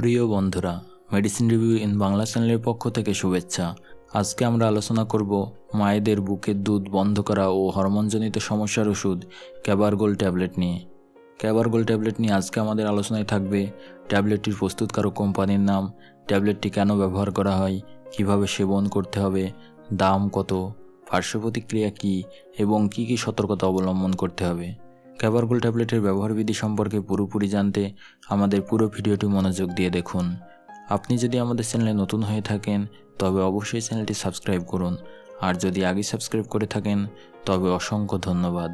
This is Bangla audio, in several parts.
প্রিয় বন্ধুরা মেডিসিন রিভিউ ইন বাংলা চ্যানেলের পক্ষ থেকে শুভেচ্ছা। আজকে আমরা আলোচনা করব মায়েদের বুকের দুধ বন্ধ করা ও হরমোনজনিত সমস্যার ওষুধ ক্যাবারগোল ট্যাবলেট নিয়ে। ক্যাবারগোল ট্যাবলেট নিয়ে আজকে আমাদের আলোচনায় থাকবে ট্যাবলেটটির প্রস্তুতকারক কোম্পানির নাম, ট্যাবলেটটি কেন ব্যবহার করা হয়, কীভাবে সেবন করতে হবে, দাম কত, পার্শ্ব প্রতিক্রিয়া কী, এবং কী কী সতর্কতা অবলম্বন করতে হবে। ক্যাবারগোল ট্যাবলেটের ব্যবহারবিধি সম্পর্কে পুরোপুরি জানতে আমাদের পুরো ভিডিওটি মনোযোগ দিয়ে দেখুন। আপনি যদি আমাদের চ্যানেলে নতুন হয়ে থাকেন, তবে অবশ্যই চ্যানেলটি সাবস্ক্রাইব করুন। আর যদি আগে সাবস্ক্রাইব করে থাকেন, তবে অসংখ্য ধন্যবাদ।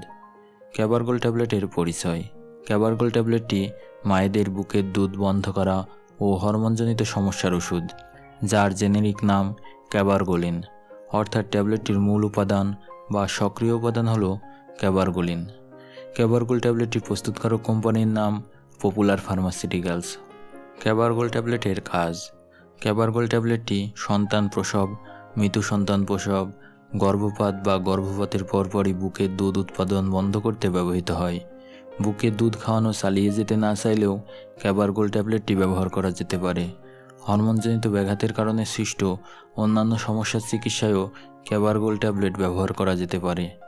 ক্যাবারগোল ট্যাবলেটের পরিচয়। ক্যাবারগোল ট্যাবলেটটি মায়েদের বুকের দুধ বন্ধ করা ও হরমোনজনিত সমস্যার ওষুধ, যার জেনেরিক নাম ক্যাবারগোলিন অর্থাৎ ট্যাবলেটটির মূল উপাদান বা সক্রিয় উপাদান হল ক্যাবারগোলিন ক্যাবারগোল ট্যাবলেটটি প্রস্তুতকারক কোম্পানির নাম পপুলার ফার্মাসিউটিক্যালস ক্যাবারগোল ট্যাবলেটের কাজ। ক্যাবারগোল ট্যাবলেটটি সন্তান প্রসব, মৃত সন্তান প্রসব, গর্ভপাত বা গর্ভপাতের পরপরই বুকের দুধ উৎপাদন বন্ধ করতে ব্যবহৃত হয়। বুকের দুধ খাওয়ানো চালিয়ে যেতে না চাইলেও ক্যাবারগোল ট্যাবলেটটি ব্যবহার করা যেতে পারে। হরমোনজনিত ব্যাঘাতের কারণে সৃষ্ট অন্যান্য সমস্যার চিকিৎসায়ও ক্যাবারগোল ট্যাবলেট ব্যবহার করা যেতে পারে।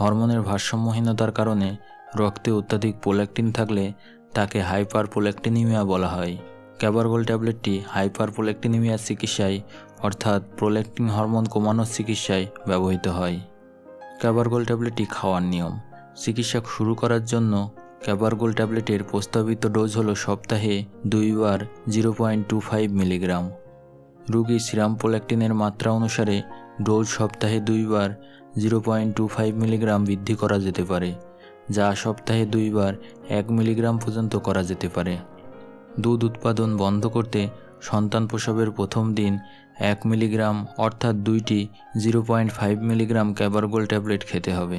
হরমোনের ভারসাম্যহীনতার কারণে রক্তে অত্যাধিক প্রোল্যাক্টিন থাকলে তাকে হাইপার প্রোল্যাক্টিনিমিয়া বলা হয়। ক্যাবারগোল ট্যাবলেটটি হাইপার প্রোল্যাক্টিনিমিয়ার চিকিৎসায়, অর্থাৎ প্রোল্যাক্টিন হরমোন কমানোর চিকিৎসায় ব্যবহৃত হয়। ক্যাবারগোল ট্যাবলেটটি খাওয়ার নিয়ম। চিকিৎসা শুরু করার জন্য ক্যাবারগোল ট্যাবলেটের প্রস্তাবিত ডোজ হল সপ্তাহে দুইবার zero point two five milligram. রুগীর সিরাম প্রোল্যাক্টিনের মাত্রা অনুসারে ডোজ সপ্তাহে দুইবার zero point two five milligram বৃদ্ধি করা যেতে পারে, যা সপ্তাহে দুইবার এক মিলিগ্রাম পর্যন্ত করা যেতে পারে। দুধ উৎপাদন বন্ধ করতে সন্তান প্রসবের প্রথম দিন এক মিলিগ্রাম, অর্থাৎ দুইটি zero point five milligram Cabergol tablet খেতে হবে।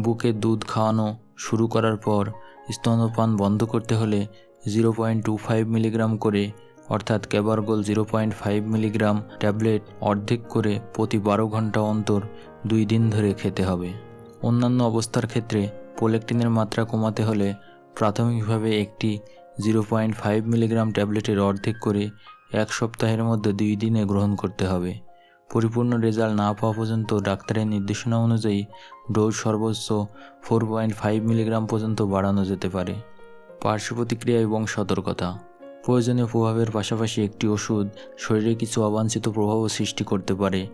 বুকে দুধ খাওয়ানো শুরু করার পর স্তনপান বন্ধ করতে হলে zero point two five milligram করে অর্থাৎ Cabergol zero point five milligram tablet অর্ধেক করে প্রতি বারো ঘণ্টা অন্তর দুই দিন ধরে খেতে হবে। অন্যান্য অবস্থার ক্ষেত্রে পোলেকটিনের মাত্রা কমাতে হলে প্রাথমিকভাবে একটি জিরো পয়েন্ট ফাইভ মিলিগ্রাম ট্যাবলেটের অর্ধেক করে এক সপ্তাহের মধ্যে দুই দিনে গ্রহণ করতে হবে। পরিপূর্ণ রেজাল্ট না পাওয়া পর্যন্ত ডাক্তারের নির্দেশনা অনুযায়ী ডোজ সর্বোচ্চ ফোর পয়েন্ট ফাইভ মিলিগ্রাম পর্যন্ত বাড়ানো যেতে পারে। পার্শ্ব প্রতিক্রিয়া এবং সতর্কতা। প্রয়োজনীয় প্রভাবের পাশাপাশি একটি ওষুধ শরীরে কিছু অবাঞ্ছিত প্রভাবও সৃষ্টি করতে পারে।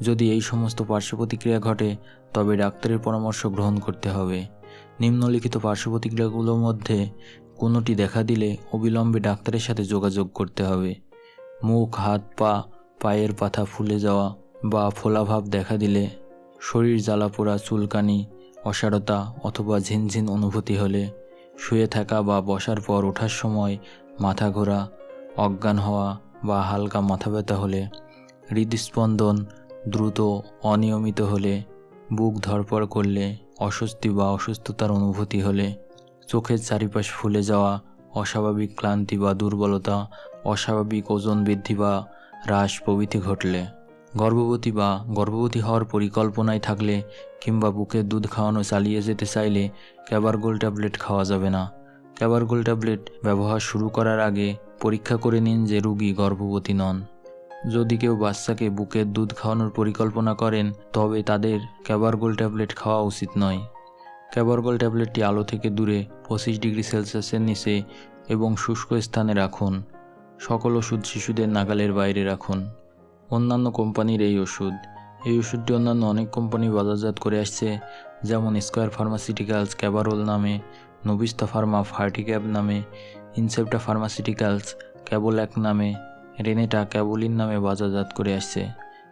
যদি এই সমস্ত পার্শ্ব প্রতিক্রিয়া ঘটে, তবে ডাক্তারের পরামর্শ গ্রহণ করতে হবে। নিম্নলিখিত পার্শ্ব প্রতিক্রিয়াগুলোর মধ্যে কোনোটি দেখা দিলে অবিলম্বে ডাক্তারের সাথে যোগাযোগ করতে হবে। মুখ, হাত, পা, পায়ের পাতা ফুলে যাওয়া বা ফোলাভাব দেখা দিলে শরীর জ্বালাপোড়া চুলকানি, অসারতা অথবা ঝিনঝিন অনুভূতি হলে শুয়ে থাকা বা বসার পর ওঠার সময় মাথা ঘোরা অজ্ঞান হওয়া বা হালকা মাথা ব্যথা হলে, হৃদস্পন্দন দ্রুত অনিয়মিত হলে, বুক ধরপড় করলে, অস্বস্তি বা অসুস্থতার অনুভূতি হলে, চোখের চারিপাশ ফুলে যাওয়া, অস্বাভাবিক ক্লান্তি বা দুর্বলতা, অস্বাভাবিক ওজন বৃদ্ধি বা হ্রাস প্রভৃতি ঘটলে। গর্ভবতী বা গর্ভবতী হওয়ার পরিকল্পনায় থাকলে কিংবা বুকের দুধ খাওয়ানো চালিয়ে যেতে চাইলে ক্যাবারগোল ট্যাবলেট খাওয়া যাবে না। ক্যাবারগোল ট্যাবলেট ব্যবহার শুরু করার আগে পরীক্ষা করে নিন যে রুগী গর্ভবতী নন। যদি কেউ বাচ্চাকে বুকের দুধ খাওয়ানোর পরিকল্পনা করেন, তবে তাদের ক্যাবারগোল ট্যাবলেট খাওয়া উচিত নয়। ক্যাবারগোল ট্যাবলেটটি আলো থেকে দূরে পঁচিশ ডিগ্রি সেলসিয়াসের নিচে এবং শুষ্ক স্থানে রাখুন। সকল ওষুধ শিশুদের নাগালের বাইরে রাখুন। অন্যান্য কোম্পানির এই ওষুধ। এই ওষুধটি অন্যান্য অনেক কোম্পানি বাজারজাত করে আসছে, যেমন স্কোয়ার ফার্মাসিউটিক্যালস, ক্যাবারোল নামে নবিস্তা ফার্মা ফার্টিক্যাব নামে, ইনসেপ্টা ফার্মাসিউটিক্যালস ক্যাবোল্যাক নামে, রেনেটা ক্যাবোলিন নামে বাজারজাত করে আসছে।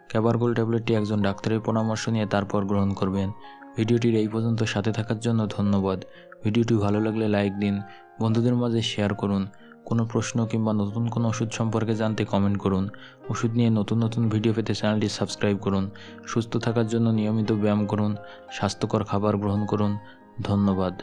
ক্যাবারগোল ট্যাবলেটটি একজন ডাক্তারের পরামর্শ নিয়ে তারপর গ্রহণ করবেন। ভিডিওটির এই পর্যন্ত সাথে থাকার জন্য ধন্যবাদ। ভিডিওটি ভালো লাগলে লাইক দিন, বন্ধুদের মাঝে শেয়ার করুন। কোনো প্রশ্ন কিংবা নতুন কোনো ওষুধ সম্পর্কে জানতে কমেন্ট করুন। ওষুধ নিয়ে নতুন নতুন ভিডিও পেতে চ্যানেলটি সাবস্ক্রাইব করুন। সুস্থ থাকার জন্য নিয়মিত ব্যায়াম করুন, স্বাস্থ্যকর খাবার গ্রহণ করুন। ধন্যবাদ।